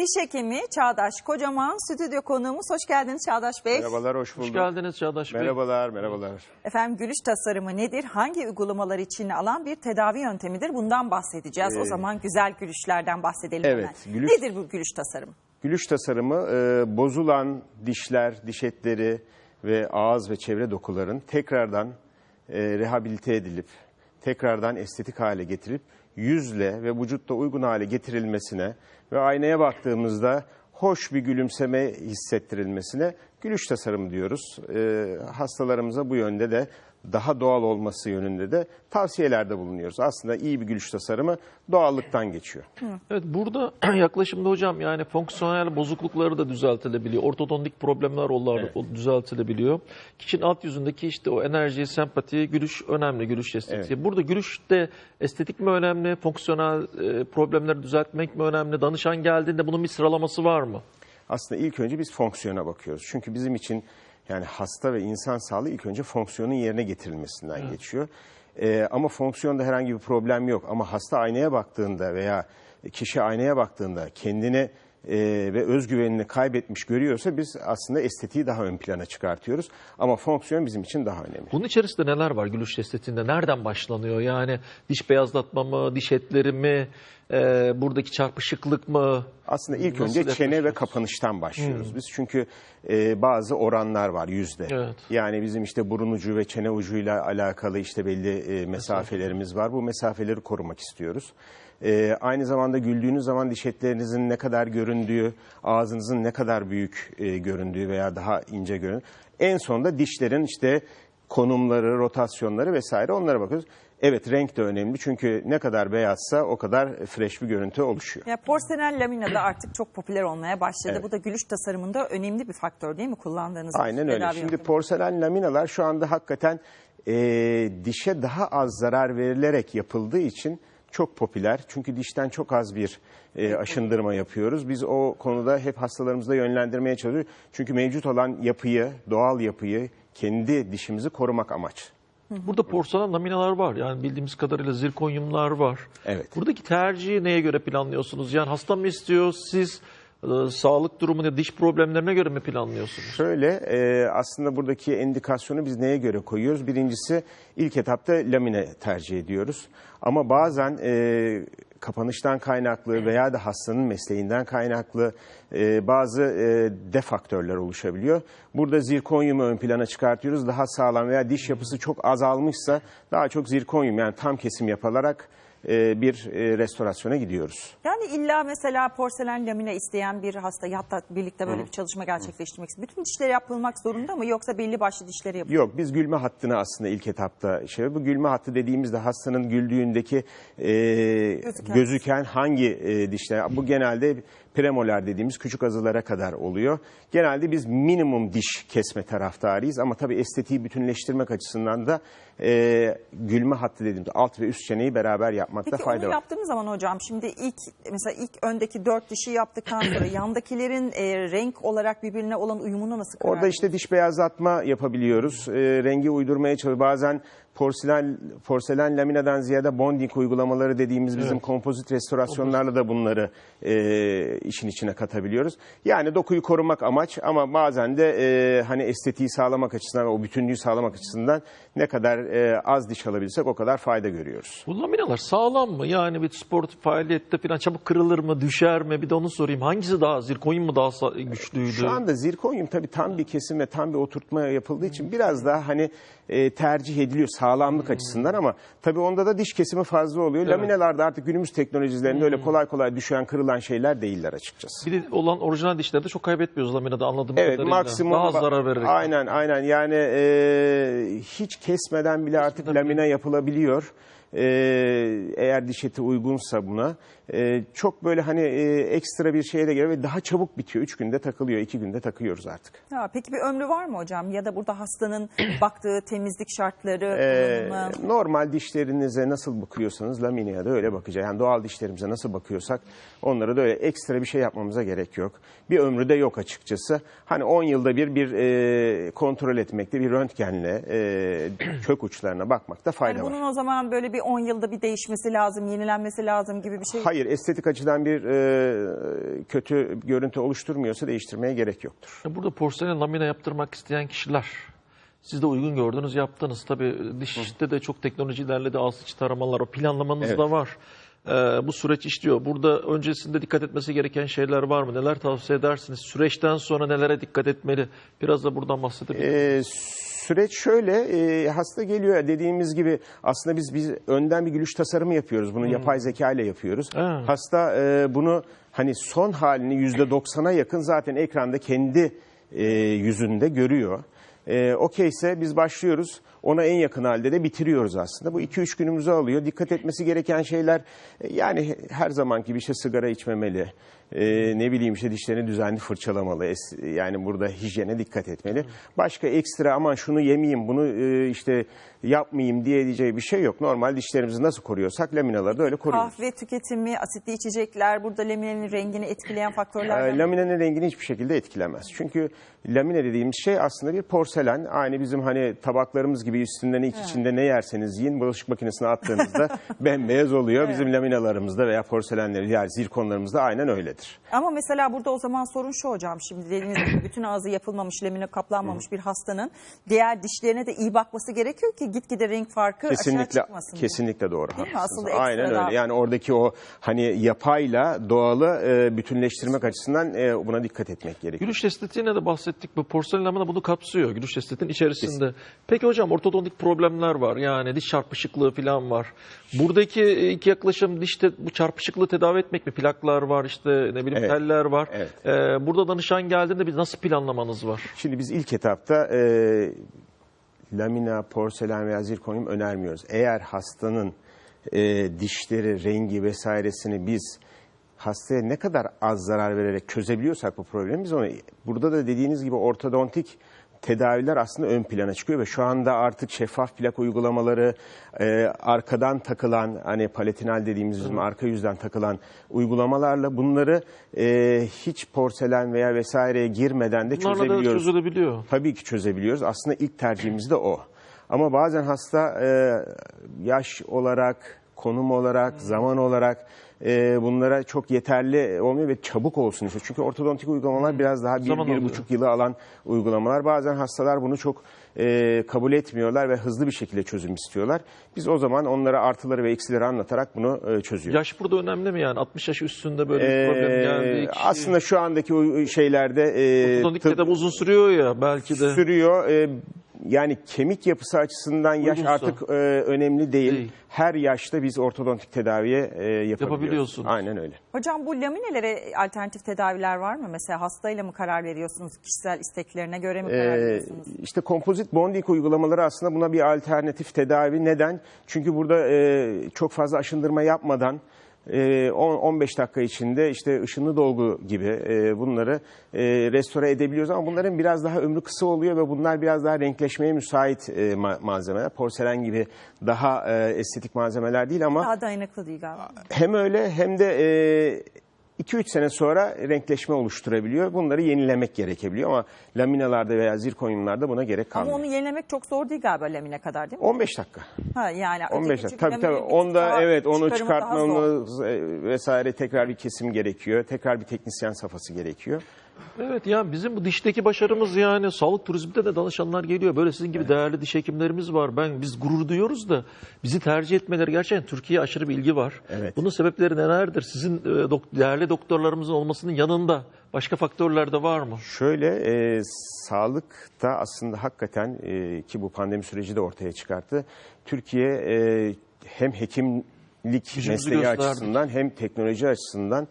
Diş hekimi Çağdaş Kocaman stüdyo konuğumuz. Hoş geldiniz Çağdaş Bey. Merhabalar, hoş bulduk. Hoş geldiniz Çağdaş Bey. Merhabalar, merhabalar. Efendim gülüş tasarımı nedir? Hangi uygulamalar içine alan bir tedavi yöntemidir? Bundan bahsedeceğiz. o Ee, zaman güzel gülüşlerden bahsedelim evet, hemen. gülüş- Nedir bu gülüş tasarımı? Gülüş tasarımı e, bozulan dişler, diş etleri ve ağız ve çevre dokuların tekrardan e, rehabilite edilip, tekrardan estetik hale getirip yüzle ve vücutta uygun hale getirilmesine ve aynaya baktığımızda hoş bir gülümseme hissettirilmesine gülüş tasarımı diyoruz. E, hastalarımıza bu yönde de daha doğal olması yönünde de tavsiyelerde bulunuyoruz. Aslında iyi bir gülüş tasarımı doğallıktan geçiyor. Evet burada yaklaşımda hocam yani fonksiyonel bozuklukları da düzeltilebiliyor. Ortodontik problemler onlar da düzeltilebiliyor. Kişinin alt yüzündeki işte o enerji, sempati, gülüş önemli gülüş estetiği. Burada gülüşte estetik mi önemli, fonksiyonel e, problemleri düzeltmek mi önemli? Danışan geldiğinde bunun bir sıralaması var mı? Aslında ilk önce biz fonksiyona bakıyoruz. Çünkü bizim için yani hasta ve insan sağlığı ilk önce fonksiyonun yerine getirilmesinden geçiyor. Ee, ama fonksiyonda herhangi bir problem yok. Ama hasta aynaya baktığında veya kişi aynaya baktığında kendini e, ve özgüvenini kaybetmiş görüyorsa biz aslında estetiği daha ön plana çıkartıyoruz. Ama fonksiyon bizim için daha önemli. Bunun içerisinde neler var gülüş estetiğinde? Nereden başlanıyor? Yani diş beyazlatma mı, diş etleri mi, e, buradaki çarpışıklık mı? Aslında ilk Nasıl önce çene ve kapanıştan başlıyoruz biz. Çünkü e, bazı oranlar var yüzde. Evet. Yani bizim işte burun ucu ve çene ucuyla alakalı işte belli e, mesafelerimiz var. Bu mesafeleri korumak istiyoruz. E, aynı zamanda güldüğünüz zaman diş etlerinizin ne kadar göründüğü, ağzınızın ne kadar büyük e, göründüğü veya daha ince göründüğü. En sonunda dişlerin işte konumları, rotasyonları vesaire onlara bakıyoruz. Evet renk de önemli çünkü ne kadar beyazsa o kadar fresh bir görüntü oluşuyor. Ya porselen lamina da artık çok popüler olmaya başladı. Evet. Bu da gülüş tasarımında önemli bir faktör değil mi kullandığınız Aynen öyle. Şimdi yöntemi? porselen laminalar şu anda hakikaten e, dişe daha az zarar verilerek yapıldığı için çok popüler. Çünkü dişten çok az bir e, aşındırma yapıyoruz. Biz o konuda hep hastalarımızda yönlendirmeye çalışıyoruz. Çünkü mevcut olan yapıyı, doğal yapıyı, kendi dişimizi korumak amaç. Burada porselen laminalar var. Yani bildiğimiz kadarıyla zirkonyumlar var. Evet. Buradaki tercihi neye göre planlıyorsunuz? Yani hasta mı istiyor? Siz sağlık durumunu, diş problemlerine göre mi planlıyorsunuz? Şöyle e, aslında buradaki endikasyonu biz neye göre koyuyoruz? Birincisi ilk etapta lamine tercih ediyoruz. Ama bazen e, kapanıştan kaynaklı veya da hastanın mesleğinden kaynaklı e, bazı e, defaktörler oluşabiliyor. Burada zirkonyumu ön plana çıkartıyoruz. Daha sağlam veya diş yapısı çok azalmışsa daha çok zirkonyum yani tam kesim yapılarak e, bir e, restorasyona gidiyoruz. Yani illa mesela porselen lamina isteyen bir hasta ya hatta birlikte böyle bir çalışma gerçekleştirmek istiyor. Bütün dişleri yapılmak zorunda mı yoksa belli başlı dişleri yapıyor? Yok biz gülme hattını aslında ilk etapta şey bu gülme hattı dediğimizde hastanın güldüğündeki e, Gözüken. gözüken hangi e, dişler bu genelde premolar dediğimiz küçük azılara kadar oluyor. Genelde biz minimum diş kesme taraftarıyız ama tabii estetiği bütünleştirmek açısından da e, gülme hattı dediğimiz alt ve üst çeneyi beraber yapmakta Peki fayda var. yaptığımız zaman hocam şimdi ilk mesela ilk öndeki dört dişi yaptıktan sonra yandakilerin e, renk olarak birbirine olan uyumunu nasıl karar Orada işte diş beyazlatma yapabiliyoruz. E, rengi uydurmaya çalışıyoruz. Bazen porselen porselen laminadan ziyade bonding uygulamaları dediğimiz bizim kompozit restorasyonlarla da bunları e, işin içine katabiliyoruz. Yani dokuyu korumak amaç ama bazen de e, hani estetiği sağlamak açısından o bütünlüğü sağlamak açısından ne kadar e, az diş alabilsek o kadar fayda görüyoruz. Bu laminalar sağlam mı? Yani bir spor faaliyette falan çabuk kırılır mı, düşer mi? Bir de onu sorayım. Hangisi daha, zirkonyum mu daha güçlüydü? Şu anda zirkonyum tabii tam bir kesim ve tam bir oturtma yapıldığı için biraz daha hani e, tercih ediliyor sağlamlık açısından ama tabii onda da diş kesimi fazla oluyor. Laminalarda artık günümüz teknolojilerinde öyle kolay kolay düşen kırılan şeyler değiller açıkçası. Bir de olan orijinal dişlerde çok kaybetmiyoruz laminada anladığım Evet kadarıyla. maksimum Daha az zarar vererek. Aynen aynen yani e, hiç kesmeden bile artık lamina yapılabiliyor. E, eğer diş eti uygunsa buna. E, çok böyle hani e, ekstra bir şeye de geliyor ve daha çabuk bitiyor. Üç günde takılıyor, iki günde takıyoruz artık. Ha, peki bir ömrü var mı hocam? Ya da burada hastanın baktığı temizlik şartları, Ee, normal dişlerinize nasıl bakıyorsanız lamineye de öyle bakacağız. Yani doğal dişlerimize nasıl bakıyorsak onlara da öyle ekstra bir şey yapmamıza gerek yok. Bir ömrü de yok açıkçası. Hani 10 yılda bir bir e, kontrol etmekte bir röntgenle e, kök uçlarına bakmakta fayda Yani var. bunun o zaman böyle bir bir 10 yılda bir değişmesi lazım, yenilenmesi lazım gibi bir şey. Hayır, estetik açıdan bir e, kötü görüntü oluşturmuyorsa değiştirmeye gerek yoktur. Burada porselen lamine yaptırmak isteyen kişiler siz de uygun gördünüz yaptınız. Tabii dişte de çok teknoloji ilerledi. Ağız içi taramalar o planlamanız Evet. da var. Ee, bu süreç işliyor. Burada öncesinde dikkat etmesi gereken şeyler var mı? Neler tavsiye edersiniz? Süreçten sonra nelere dikkat etmeli? Biraz da buradan bahsedebilir misiniz? E, süreç şöyle, e, hasta geliyor dediğimiz gibi aslında biz biz önden bir gülüş tasarımı yapıyoruz. Bunu yapay zeka ile yapıyoruz. Ha. Hasta e, bunu hani son halini yüzde doksana yakın zaten ekranda kendi e, yüzünde görüyor. E, Okey ise biz başlıyoruz. Ona en yakın halde de bitiriyoruz aslında. Bu 2-3 günümüzü alıyor. Dikkat etmesi gereken şeyler e, yani her zamanki gibi işte sigara içmemeli. E, ne bileyim işte dişlerini düzenli fırçalamalı. Es- yani burada hijyene dikkat etmeli. Başka ekstra aman şunu yemeyeyim bunu e, işte yapmayayım diye diyeceği bir şey yok. Normal dişlerimizi nasıl koruyorsak laminaları da öyle koruyoruz. Kahve tüketimi, asitli içecekler burada laminenin rengini etkileyen faktörler. E, Laminenin rengini hiçbir şekilde etkilemez. Çünkü lamine dediğimiz şey aslında bir porselen. Aynı bizim hani tabaklarımız gibi üstünden ilk içinde ne yerseniz yiyin bulaşık makinesine attığınızda bembeyaz oluyor. Bizim laminalarımızda veya porselenleri diğer zirkonlarımızda aynen öyledir. Ama mesela burada o zaman sorun şu hocam. Şimdi dediğiniz gibi bütün ağzı yapılmamış, lamine kaplanmamış bir hastanın diğer dişlerine de iyi bakması gerekiyor ki gitgide renk farkı aşağı Kesinlikle çıkmasın. diye. kesinlikle doğru. Değil mi? Aslında Aynen daha- öyle. Yani oradaki o hani yapayla doğalı e, bütünleştirmek açısından e, buna dikkat etmek gerekiyor. Gülüş estetiğine de bahsettik. Bu porselen lamina bunu kapsıyor. Gülüş estetiğin içerisinde. Peki hocam ortodontik problemler var. Yani diş çarpışıklığı falan var. Buradaki ilk yaklaşım dişte bu çarpışıklığı tedavi etmek mi? Plaklar var işte ne bileyim Evet. teller var. Evet. Ee, burada danışan geldiğinde bir nasıl planlamanız var? Şimdi biz ilk etapta e, lamina, porselen veya zirkonyum önermiyoruz. Eğer hastanın e, dişleri, rengi vesairesini biz hastaya ne kadar az zarar vererek çözebiliyorsak bu problemi biz onu burada da dediğiniz gibi ortodontik tedaviler aslında ön plana çıkıyor ve şu anda artık şeffaf plak uygulamaları e, arkadan takılan hani palatinal dediğimiz bizim arka yüzden takılan uygulamalarla bunları e, hiç porselen veya vesaireye girmeden de Bunlarla da çözebiliyoruz. çözülebiliyor. Tabii ki çözebiliyoruz. Aslında ilk tercihimiz de o. Ama bazen hasta e, yaş olarak, konum olarak, zaman olarak e, bunlara çok yeterli olmuyor ve çabuk olsun istiyor. Çünkü ortodontik uygulamalar biraz daha bir, Zaman bir buçuk yılı alan uygulamalar. Bazen hastalar bunu çok e, kabul etmiyorlar ve hızlı bir şekilde çözüm istiyorlar. Biz o zaman onlara artıları ve eksileri anlatarak bunu e, çözüyoruz. Yaş burada önemli mi yani? 60 yaş üstünde böyle bir problem Ee, geldi. aslında şu andaki şeylerde e, ortodontik tıp- uzun sürüyor ya belki de. sürüyor. Ee, yani kemik yapısı açısından yaş Uygunsa. artık e, önemli değil. Değil. Her yaşta biz ortodontik tedaviye e, yapabiliyoruz. Yapabiliyorsunuz. Aynen öyle. Hocam bu laminelere alternatif tedaviler var mı? Mesela hastayla mı karar veriyorsunuz? Kişisel isteklerine göre mi karar Ee, veriyorsunuz? işte kompozit bonding uygulamaları aslında buna bir alternatif tedavi. Neden? Çünkü burada e, çok fazla aşındırma yapmadan e, 10-15 dakika içinde işte ışınlı dolgu gibi e, bunları e, restore edebiliyoruz ama bunların biraz daha ömrü kısa oluyor ve bunlar biraz daha renkleşmeye müsait e, ma- malzemeler. Porselen gibi daha estetik malzemeler değil ama Daha dayanıklı değil galiba. hem öyle hem de 2-3 sene sonra renkleşme oluşturabiliyor. Bunları yenilemek gerekebiliyor ama laminalarda veya zirkonyumlarda buna gerek Ama kalmıyor. onu yenilemek çok zor değil galiba lamine kadar değil mi? 15 dakika. Ha yani 15 öteki dakika. Tabii tabii. Onda evet onu çıkartmamız e, vesaire tekrar bir kesim gerekiyor. Tekrar bir teknisyen safhası gerekiyor. Evet ya bizim bu dişteki başarımız yani sağlık turizmde de danışanlar geliyor. Böyle sizin gibi değerli diş hekimlerimiz var. Ben biz gurur duyuyoruz da bizi tercih etmeleri gerçekten Türkiye'ye aşırı bir ilgi var. Evet. Bunun sebepleri nelerdir? Sizin e, dok- değerli doktorlarımızın olmasının yanında başka faktörler de var mı? Şöyle e, sağlıkta aslında hakikaten e, ki bu pandemi süreci de ortaya çıkarttı. Türkiye e, hem hekimlik Gücümüzü mesleği gösterdik. açısından hem teknoloji açısından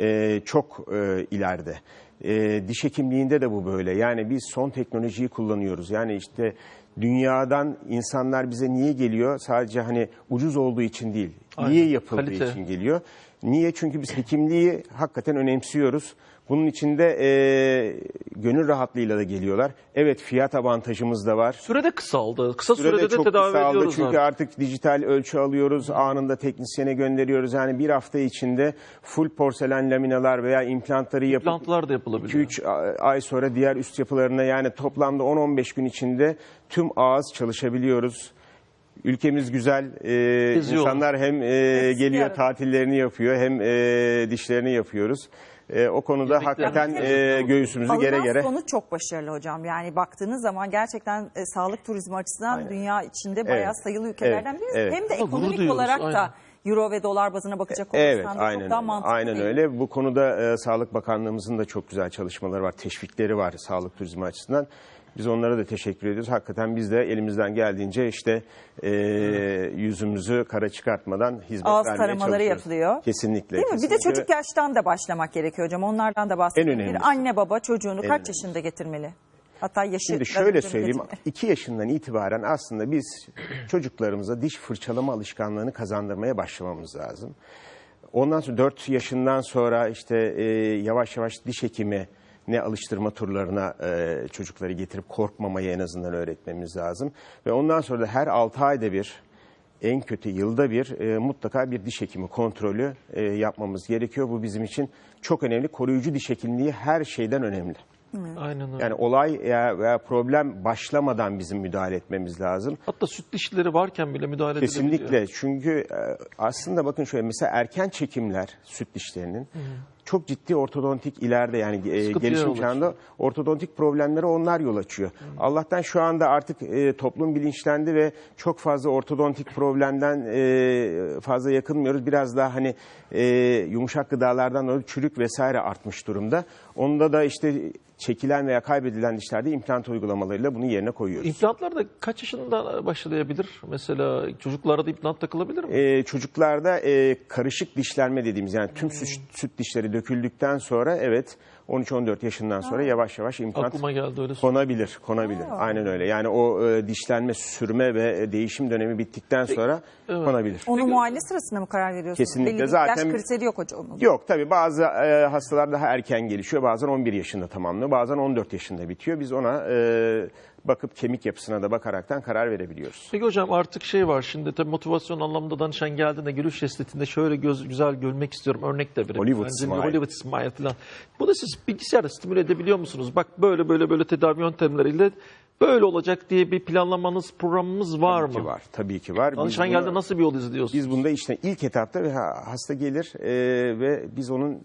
e, çok e, ileride. E, diş hekimliğinde de bu böyle. Yani biz son teknolojiyi kullanıyoruz. Yani işte dünyadan insanlar bize niye geliyor? Sadece hani ucuz olduğu için değil. Aynen. Niye yapıldığı Kalite. için geliyor. Niye? Çünkü biz hekimliği hakikaten önemsiyoruz. Bunun içinde e, gönül rahatlığıyla da geliyorlar. Evet fiyat avantajımız da var. Sürede kısaldı. Kısa Sürede sürede de çok tedavi kısaldı ediyoruz çünkü artık. artık dijital ölçü alıyoruz. Anında teknisyene gönderiyoruz. Yani bir hafta içinde full porselen laminalar veya implantları yapıp İmplantlar da yapılabiliyor. 2-3 ay sonra diğer üst yapılarına yani toplamda 10-15 gün içinde tüm ağız çalışabiliyoruz. Ülkemiz güzel. E, insanlar hem e, geliyor tatillerini yapıyor hem e, dişlerini yapıyoruz. E, o konuda Yemekler hakikaten e, göğsümüzü gere Alınan gere. sonuç çok başarılı hocam. Yani baktığınız zaman gerçekten e, sağlık turizmi açısından dünya içinde bayağı Evet. sayılı ülkelerden Evet, birisi. evet. Hem de Ama ekonomik duyuyoruz, olarak da aynen. euro ve dolar bazına bakacak Evet, olursan da aynen çok daha öyle. mantıklı Aynen değil. öyle. Bu konuda e, Sağlık Bakanlığımızın da çok güzel çalışmaları var, teşvikleri var sağlık turizmi açısından. Biz onlara da teşekkür ediyoruz. Hakikaten biz de elimizden geldiğince işte e, yüzümüzü kara çıkartmadan hizmet Ağız vermeye taramaları çalışıyoruz. yapılıyor. Kesinlikle. Değil mi? Bir de kesinlikle. çocuk yaştan da başlamak gerekiyor hocam. Onlardan da bahsedelim. önemlisi. Bir anne baba çocuğunu kaç önemlisi. yaşında getirmeli? Hatta yaşı Şimdi şöyle söyleyeyim. getirmeli. 2 yaşından itibaren aslında biz çocuklarımıza diş fırçalama alışkanlığını kazandırmaya başlamamız lazım. Ondan sonra 4 yaşından sonra işte e, yavaş yavaş diş hekimi ne alıştırma turlarına e, çocukları getirip korkmamayı en azından öğretmemiz lazım. Ve ondan sonra da her 6 ayda bir en kötü yılda bir e, mutlaka bir diş hekimi kontrolü e, yapmamız gerekiyor. Bu bizim için çok önemli. Koruyucu diş hekimliği her şeyden önemli. Aynen öyle. Yani olay ya veya problem başlamadan bizim müdahale etmemiz lazım. Hatta süt dişleri varken bile müdahale. Kesinlikle. Çünkü e, aslında bakın şöyle mesela erken çekimler süt dişlerinin çok ciddi ortodontik ileride yani e, gelişim çağında ortodontik problemlere onlar yol açıyor. Allah'tan şu anda artık e, toplum bilinçlendi ve çok fazla ortodontik problemden e, fazla yakınmıyoruz. Biraz daha hani e, yumuşak gıdalardan dolayı çürük vesaire artmış durumda. Onda da işte çekilen veya kaybedilen dişlerde implant uygulamalarıyla bunu yerine koyuyoruz. İmplantlar da kaç yaşında başlayabilir? Mesela çocuklara da implant takılabilir mi? Ee, çocuklarda e, karışık dişlenme dediğimiz yani tüm süt, süt dişleri döküldükten sonra evet 13-14 yaşından sonra yavaş yavaş implant Aklıma geldi öyle. konabilir, konabilir. Aynen öyle. Yani o e, dişlenme, sürme ve e, değişim dönemi bittikten sonra konabilir. Onu muayene sırasında mı karar veriyorsunuz? Kesinlikle. Belli bir Zaten- yaş kriteri yok hocam. onun. Yok tabii bazı e, hastalar daha erken gelişiyor. Bazen 11 yaşında tamamlıyor. Bazen 14 yaşında bitiyor. Biz ona e, bakıp kemik yapısına da bakaraktan karar verebiliyoruz. Peki hocam artık şey var şimdi tabii motivasyon anlamında danışan geldiğinde gülüş estetinde şöyle göz güzel görmek istiyorum örnek de vereyim. Hollywood Bence smile. Hollywood smile falan. Bu da siz bilgisayarda stimüle edebiliyor musunuz? Bak böyle böyle böyle tedavi yöntemleriyle böyle olacak diye bir planlamanız programınız var Tabii ki mı? var. Tabii ki var. Danışan bunu- geldi nasıl bir yol izliyorsunuz? Biz bunda işte ilk etapta hasta gelir e, ve biz onun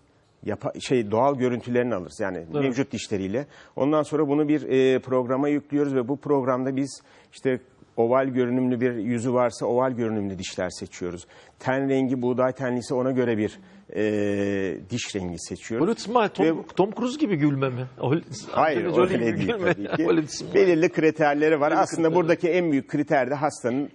yapa, şey doğal görüntülerini alırız. Yani mevcut dişleriyle. Ondan sonra bunu bir e, programa yüklüyoruz ve bu programda biz işte oval görünümlü bir yüzü varsa oval görünümlü dişler seçiyoruz. Ten rengi buğday tenliyse ona göre bir e, diş rengi seçiyoruz. Hollywood smile Tom, Ve- Tom Cruise gibi gülme mi? Hayır öyle değil tabii ki. Belirli kriterleri var. Aslında kriterleri. buradaki en büyük kriter de hastanın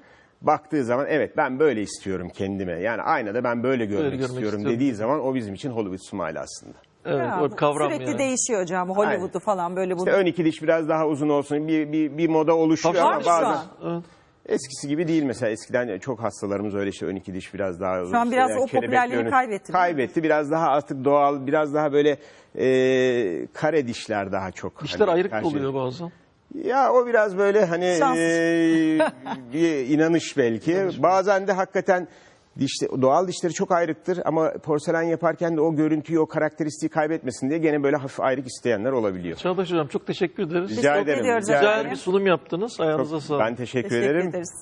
baktığı zaman evet ben böyle istiyorum kendime. Yani aynada ben böyle görmek, görmek istiyorum istiyorum. dediği zaman o bizim için Hollywood smile aslında. Evet, Ya, o kavram sürekli yani. değişiyor hocam. Hollywood'u falan böyle bunu. İşte ön iki diş biraz daha uzun olsun. Bir, bir, bir moda oluşuyor Tabii, ama bazen? Evet. eskisi gibi değil mesela. Eskiden çok hastalarımız öyle işte ön iki diş biraz daha uzun. Şu an biraz veya o popülerliğini önü- kaybetti? Kaybetti. Biraz daha artık doğal, biraz daha böyle e, kare dişler daha çok. Dişler hani ayrık oluyor bazen. Ya o biraz böyle hani Şans. eee, bir inanış belki. Bazen de hakikaten dişte, doğal dişleri çok ayrıktır ama porselen yaparken de o görüntüyü, o karakteristiği kaybetmesin diye gene böyle hafif ayrık isteyenler olabiliyor. Çağdaş hocam çok teşekkür ederiz. Rica ederim. rica ederim. bir sunum yaptınız. Ayağınıza sağlık. Ben teşekkür, Teşekkür ederim. ederiz.